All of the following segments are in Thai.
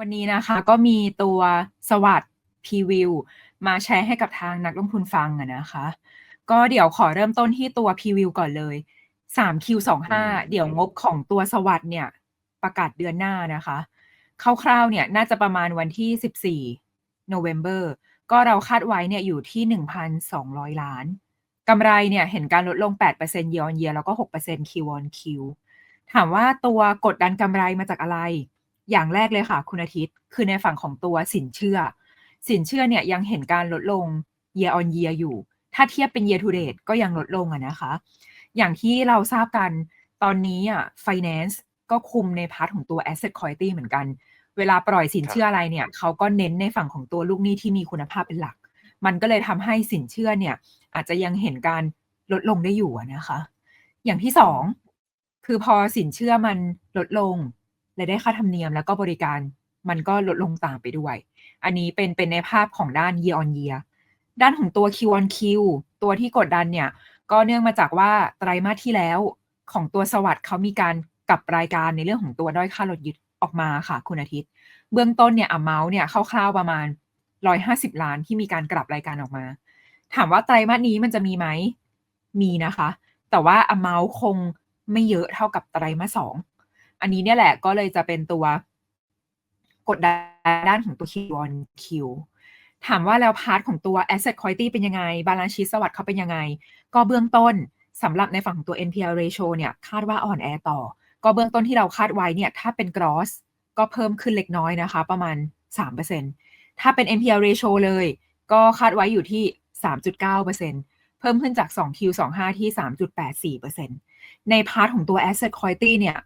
วันนี้นะคะก็มีตัวสวัสด์พรีวิวมาแชร์ให้กับทางนักลงทุนฟังอะนะคะ ก็เดี๋ยวขอเริ่มต้นที่ตัวพรีวิวก่อนเลย 3Q25 เดี๋ยวงบของตัวสวัสด์เนี่ยประกาศเดือนหน้านะคะคร่าวๆเนี่ยน่าจะประมาณวันที่ 14 November ก็เราคาดไว้เนี่ยอยู่ที่ 1,200 ล้านกำไรเนี่ยเห็นการลดลง 8% year on year แล้วก็ 6% Q on Q ถามว่าตัวกดดันกำไรมาจากอะไร อย่างแรกเลยค่ะ คุณอาทิตย์ คือในฝั่งของตัวสินเชื่อ สินเชื่อเนี่ยยังเห็นการลดลง year on year อยู่ ถ้าเทียบเป็น year to date ก็ยังลดลงอะนะคะ อย่างที่เราทราบกันตอนนี้อะ finance ก็คุมในพาร์ทของตัว asset quality เหมือนกัน เวลาปล่อยสินเชื่ออะไรเนี่ยเขาก็เน้นในฝั่งของตัวลูกหนี้ที่มีคุณภาพเป็นหลัก มันก็เลยทำให้สินเชื่อเนี่ย อาจจะยังเห็นการลดลงได้อยู่นะคะ อย่างที่สองคือพอสินเชื่อมันลดลง รายได้ค่าธรรมเนียมแล้วก็บริการมันก็ลดลงตามไปด้วย อันนี้เป็นเป็นในภาพของด้าน year on year ด้านของตัว Q on Q ตัวที่กดดันเนี่ย ก็เนื่องมาจากว่าไตรมาสที่แล้วของตัวสวัสด์เขามีการกลับรายการในเรื่องของตัวด้อยค่าลดยึดออกมาค่ะคุณอาทิตย์ เบื้องต้นเนี่ยอเมาส์เนี่ยคร่าวๆประมาณ 150 ล้านที่มีการกลับรายการออกมา ถามว่าไตรมาสนี้มันจะมีไหมมีนะคะ แต่ว่าอเมาส์คงไม่เยอะเท่ากับไตรมาสสอง อันนี้เนี่ยแหละก็เลยจะเป็นตัวกดดันด้านของตัว Q on Q ถามว่าแล้วพาร์ทของตัว asset quality เป็นยังไง balance sheet สวัสด์เขาเป็นยังไง ก็เบื้องต้นสำหรับในฝั่งตัว NPL ratio เนี่ยคาดว่าอ่อนแอต่อ ก็เบื้องต้นที่เราคาดไว้เนี่ยถ้าเป็น gross ก็เพิ่มขึ้นเล็กน้อยนะคะ ประมาณ 3%ถ้าเป็น NPL ratio เลย ก็คาดไว้อยู่ที่ 3.9%เพิ่มขึ้นจาก 2Q25 ที่ 3.84%ในพาร์ทของตัว asset quality เนี่ย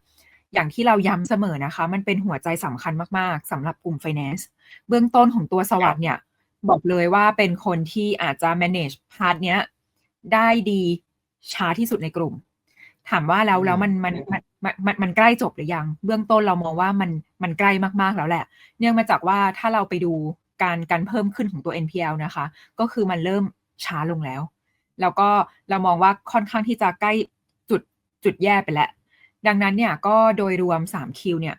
อย่างที่เราย้ำเสมอนะคะ มันเป็นหัวใจสำคัญมากๆสำหรับกลุ่ม finance เบื้องต้นของตัวสวัสด์เนี่ย บอกเลยว่าเป็นคนที่อาจจะ manage พาร์ทเนี้ยได้ดีช้าที่สุดในกลุ่ม ถามว่าแล้วแล้วมันมันมันมันมันมันใกล้จบหรือยัง เบื้องต้นเรามองว่ามันมันใกล้มากๆแล้วแหละ เนื่องมาจากว่าถ้าเราไปดูการการเพิ่มขึ้นของตัว NPL นะคะ ก็คือมันเริ่มช้าลงแล้ว แล้วก็เรามองว่าค่อนข้างที่จะใกล้จุดจุดแย่ไปแล้ว ดังนั้นเนี่ยก็โดยรวม 3Q เนี่ย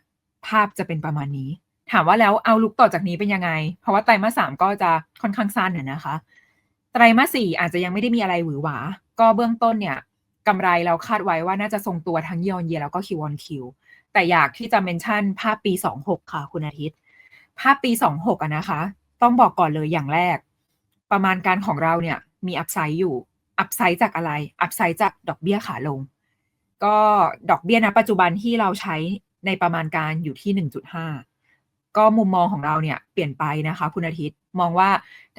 ภาพจะเป็นประมาณนี้ ถามว่าแล้วเอาลุกต่อจากนี้เป็นยังไง เพราะว่าไตรมาสสามก็จะค่อนข้างสั้นนะคะ ไตรมาสสี่อาจจะยังไม่ได้มีอะไรหวือหวา ก็เบื้องต้นเนี่ยกำไรเราคาดไว้ว่าน่าจะทรงตัวทั้งยอนเยแล้วก็คิวออนคิวแต่อยากที่จะเมนชั่นภาพปี 26 ค่ะคุณอาทิตย์ ภาพปี 26อะนะคะ ต้องบอกก่อนเลยอย่างแรก ประมาณการของเราเนี่ยมีอัพไซด์อยู่ อัพไซด์จากอะไร อัพไซด์จากดอกเบี้ยขาลง ก็ดอกเบี้ยนะปัจจุบันที่เราใช้ในประมาณการอยู่ที่ 1.5 ก็มุมมองของเราเนี่ยเปลี่ยนไปนะคะคุณอาทิตย์มองว่า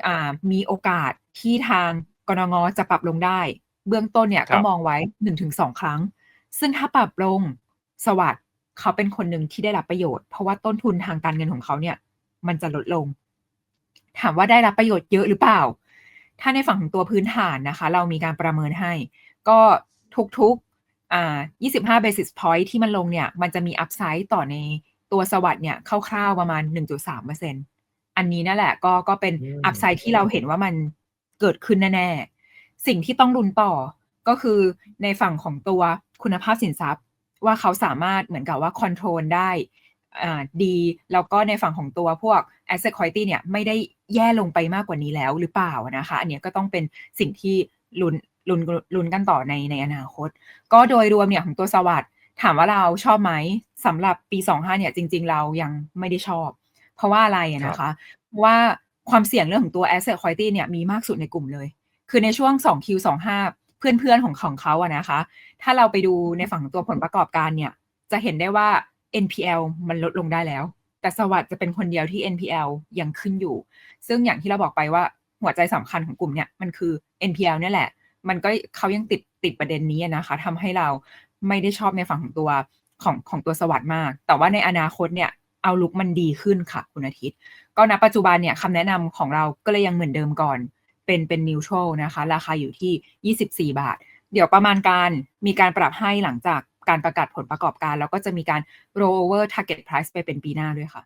อ่ามีโอกาสที่ทางกรงงจะปรับลงได้ เบื้องต้นเนี่ยก็มองไว้หนึ่งถึงสองครั้ง ซึ่งถ้าปรับลงสวัสด์เขาเป็นคนหนึ่งที่ได้รับประโยชน์ เพราะว่าต้นทุนทางการเงินของเขาเนี่ย มันจะลดลง ถามว่าได้รับประโยชน์เยอะหรือเปล่า ถ้าในฝั่งของตัวพื้นฐานนะคะ เรามีการประเมินให้ ก็ทุกๆ อ่า25 basis point ที่มันลงเนี่ย มันจะมีอัพไซด์ต่อในตัวสวัสด์เนี่ยคร่าวๆประมาณ 1.3%อันนี้นั่นแหละก็ก็เป็นอัพไซด์ที่เราเห็นว่ามันเกิดขึ้นแน่ๆ สิ่งที่ต้องรุนต่อก็คือในฝั่งของตัวคุณภาพสินทรัพย์ ว่าเขาสามารถเหมือนกับว่าคอนโทรลได้อ่าดี แล้วก็ในฝั่งของตัวพวก asset quality เนี่ยไม่ได้แย่ลงไปมากกว่านี้แล้วหรือเปล่านะคะ อันนี้ก็ต้องเป็นสิ่งที่ลุ้น ลุ้นลุ้นกันต่อในในอนาคต ก็โดยรวมเนี่ยของตัวสวัสด์ถามว่าเราชอบไหมสำหรับปี25เนี่ยจริง ๆ เรายังไม่ได้ชอบ เพราะว่าอะไรนะคะเพราะว่าความเสี่ยงเรื่องของตัว asset quality เนี่ยมีมากสุดในกลุ่มเลย คือในช่วง 2Q25 เพื่อนๆของของเขาอะนะคะ ถ้าเราไปดูในฝั่งตัวผลประกอบการเนี่ย จะเห็นได้ว่า NPL มันลดลงได้แล้ว แต่สวัสด์จะเป็นคนเดียวที่ NPL ยังขึ้นอยู่ ซึ่งอย่างที่เราบอกไปว่าหัวใจสำคัญของกลุ่มเนี่ยมันคือ NPL เนี่ยแหละ มันก็เขายังติดติดประเด็นนี้นะคะทำให้เราไม่ได้ชอบในฝั่งของตัวของของตัวสวัสด์มาก แต่ว่าในอนาคตเนี่ยเอาลุกมันดีขึ้นค่ะ คุณอาทิตย์ ก็ณปัจจุบันเนี่ยคำแนะนำของเราก็เลยยังเหมือนเดิมก่อน เป็นเป็นนิวทรัลนะคะ ราคาอยู่ที่ 24 บาท เดี๋ยวประมาณการมีการปรับให้หลังจากการประกาศผลประกอบการ แล้วก็จะมีการ roll over target price ไปเป็นปีหน้าด้วยค่ะ